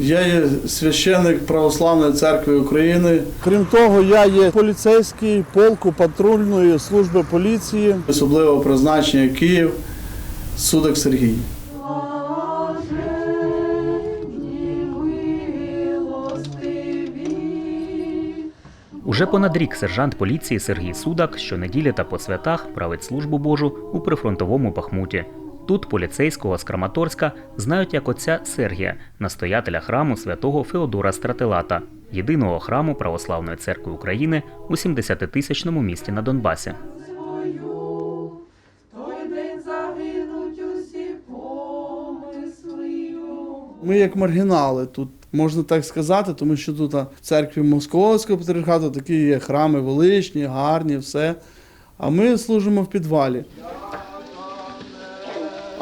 Я є священник Православної церкви України. Крім того, я є поліцейський полку патрульної служби поліції, особливого призначення Київ, Судак Сергій. Уже понад рік сержант поліції Сергій Судак щонеділі та по святах править службу Божу у прифронтовому Бахмуті. Тут поліцейського з Краматорська знають як отця Сергія, настоятеля храму святого Феодора Стратилата, єдиного храму Православної церкви України у 70-тисячному місті на Донбасі. Ми як маргінали тут, можна так сказати, тому що тут в церкві Московського патріархату такі є храми величні, гарні, все. А ми служимо в підвалі.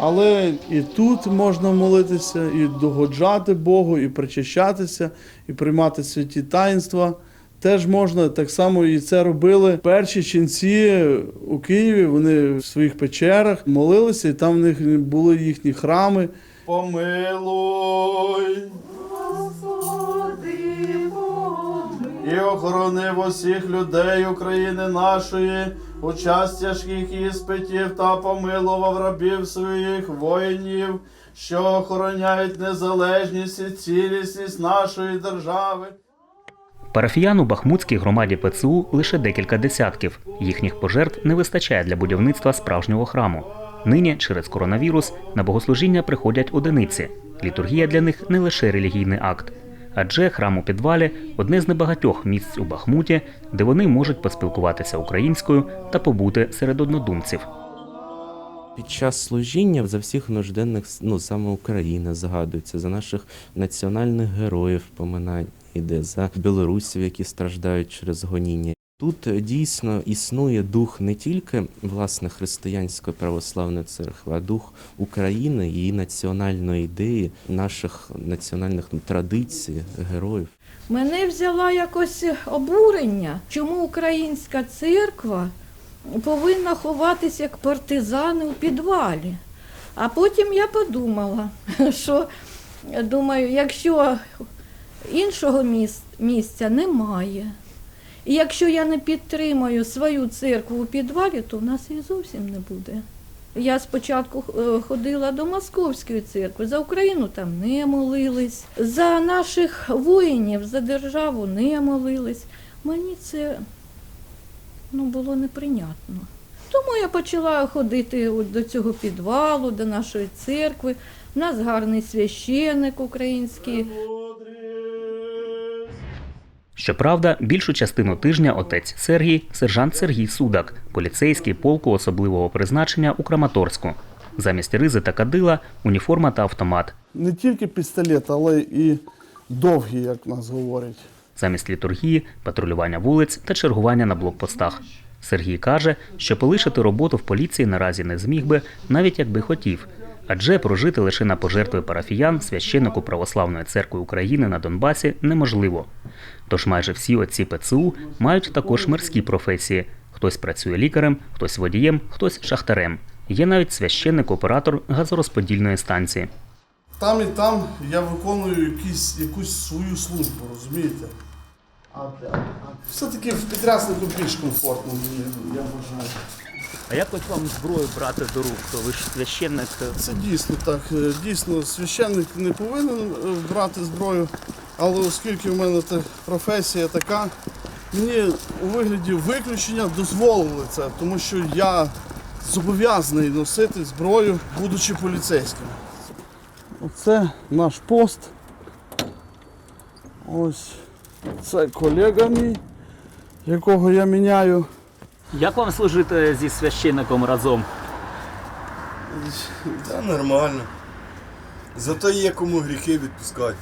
Але і тут можна молитися, і догоджати Богу, і причащатися, і приймати святі таїнства. Теж можна так само і це робили перші ченці у Києві. Вони в своїх печерах молилися, і там в них були їхні храми. Помилуй Господи, помилуй. і охоронив усіх людей України нашої, у час тяжких іспитів та помилував рабів своїх воїнів, що охороняють незалежність і цілісність нашої держави. Парафіян у Бахмутській громаді ПЦУ лише декілька десятків. Їхніх пожертв не вистачає для будівництва справжнього храму. Нині через коронавірус на богослужіння приходять одиниці. Літургія для них не лише релігійний акт. Адже храм у підвалі одне з небагатьох місць у Бахмуті, де вони можуть поспілкуватися українською та побути серед однодумців. Під час служіння за всіх нужденних ну, саме Україна згадується, за наших національних героїв поминань іде, за білорусів, які страждають через гоніння. Тут е, дійсно існує дух не тільки власне християнської православної церкви, а дух України, її національної ідеї, наших національних ну, традицій, героїв. Мене взяла якось обурення, чому українська церква повинна ховатися як партизани у підвалі. А потім я подумала, що думаю, якщо іншого місця немає, і якщо я не підтримаю свою церкву у підвалі, то в нас її зовсім не буде. Я спочатку е, ходила до Московської церкви, за Україну там не молились, за наших воїнів, за державу не молились. Мені це ну, було неприйнятно. Тому я почала ходити до цього підвалу, до нашої церкви. У нас гарний священник український. Щоправда, більшу частину тижня отець Сергій, сержант Сергій Судак, поліцейський полку особливого призначення у Краматорську. Замість ризи та кадила уніформа та автомат. Не тільки пістолет, але і довгі, як нас говорять. Замість літургії, патрулювання вулиць та чергування на блокпостах. Сергій каже, що полишити роботу в поліції наразі не зміг би, навіть якби хотів. Адже прожити лише на пожертви парафіян священнику Православної церкви України на Донбасі неможливо. Тож майже всі отці ПЦУ мають також мирські професії: хтось працює лікарем, хтось водієм, хтось шахтарем. Є навіть священник-оператор газорозподільної станції. Там і там я виконую якісь, якусь свою службу, розумієте? Все-таки в підряснику більш комфортно, я вважаю. А як от вам зброю брати до рук? То ви ж священник. Це дійсно так. Е, Дійсно, священник не повинен е, брати зброю, але оскільки в мене та професія така, мені у вигляді виключення дозволили це, тому що я зобов'язаний носити зброю, будучи поліцейським. Оце наш пост. Ось це колега мій, якого я міняю. Як вам служити зі священником разом? Та нормально. Зато є кому гріхи відпускати.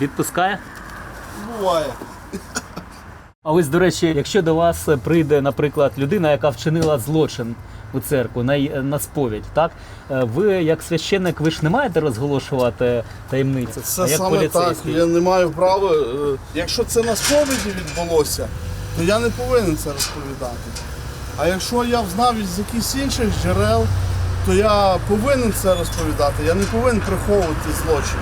Відпускає? Буває. А ось, до речі, якщо до вас прийде, наприклад, людина, яка вчинила злочин у церкву на, на сповідь, так? Е, Ви, як священник, ви ж не маєте розголошувати таємницю. Це а як саме так. Я не маю права. е, Якщо це на сповіді відбулося, то я не повинен це розповідати. А якщо я знав із якихось інших джерел, то я повинен це розповідати. Я не повинен приховувати злочин.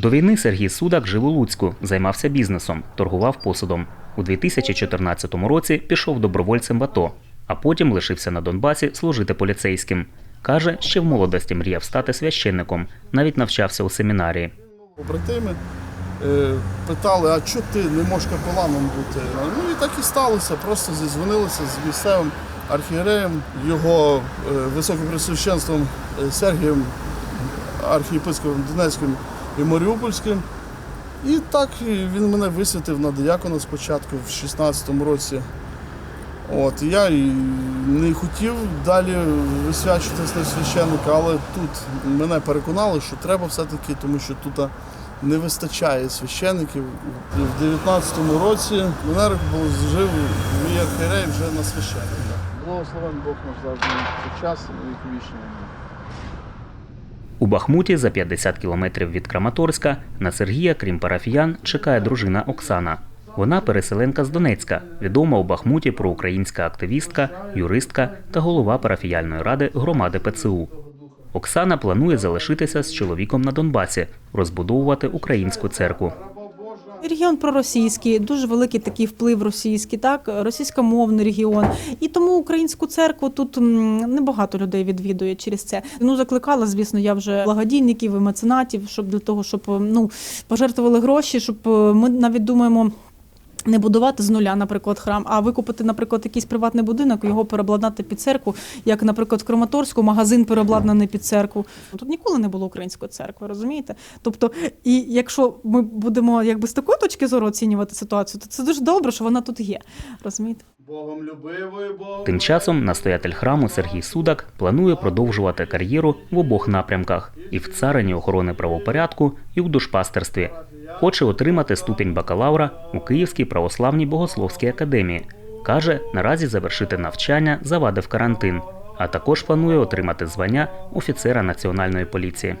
До війни Сергій Судак жив у Луцьку, займався бізнесом, торгував посудом. У 2014 році пішов добровольцем в АТО, а потім лишився на Донбасі служити поліцейським. Каже, ще в молодості мріяв стати священником, навіть навчався у семінарії. Побратими е, питали, а чого ти не можеш капеланом бути? Ну і так і сталося. Просто зізвонилися з місцевим архієреєм, його е, високопресвященством е, Сергієм, архієпископом Донецьким і Маріупольським. І так він мене висвятив на диякона спочатку в 16-му році. От, я і не хотів далі висвячуватися на священника, але тут мене переконали, що треба все-таки, тому що тут не вистачає священиків. В 19-му році мене жив мій архієрей вже на священника. Благословен Бог наш завжди сучасний і вічний. У Бахмуті за 50 кілометрів від Краматорська на Сергія, крім парафіян, чекає дружина Оксана. Вона переселенка з Донецька, відома у Бахмуті проукраїнська активістка, юристка та голова парафіяльної ради громади ПЦУ. Оксана планує залишитися з чоловіком на Донбасі, розбудовувати українську церкву. Регіон проросійський, дуже великий такий вплив російський, так російськомовний регіон. І тому українську церкву тут небагато людей відвідує через це. Ну закликала, звісно, я вже благодійників і меценатів, щоб для того, щоб ну пожертвували гроші, щоб е, ми навіть думаємо. Не будувати з нуля, наприклад, храм, а викупити, наприклад, якийсь приватний будинок, його переобладнати під церкву, як, наприклад, в Краматорську магазин переобладнаний під церкву. Тут ніколи не було української церкви, розумієте? Тобто, і якщо ми будемо якби з такої точки зору оцінювати ситуацію, то це дуже добре, що вона тут є. Розумієте? Богом любивий, Богом. Тим часом настоятель храму Сергій Судак планує продовжувати кар'єру в обох напрямках і в царині охорони правопорядку, і в душпастерстві. Хоче отримати ступінь бакалавра у Київській православній богословській академії. Каже, наразі завершити навчання завадив карантин, а також планує отримати звання офіцера національної поліції.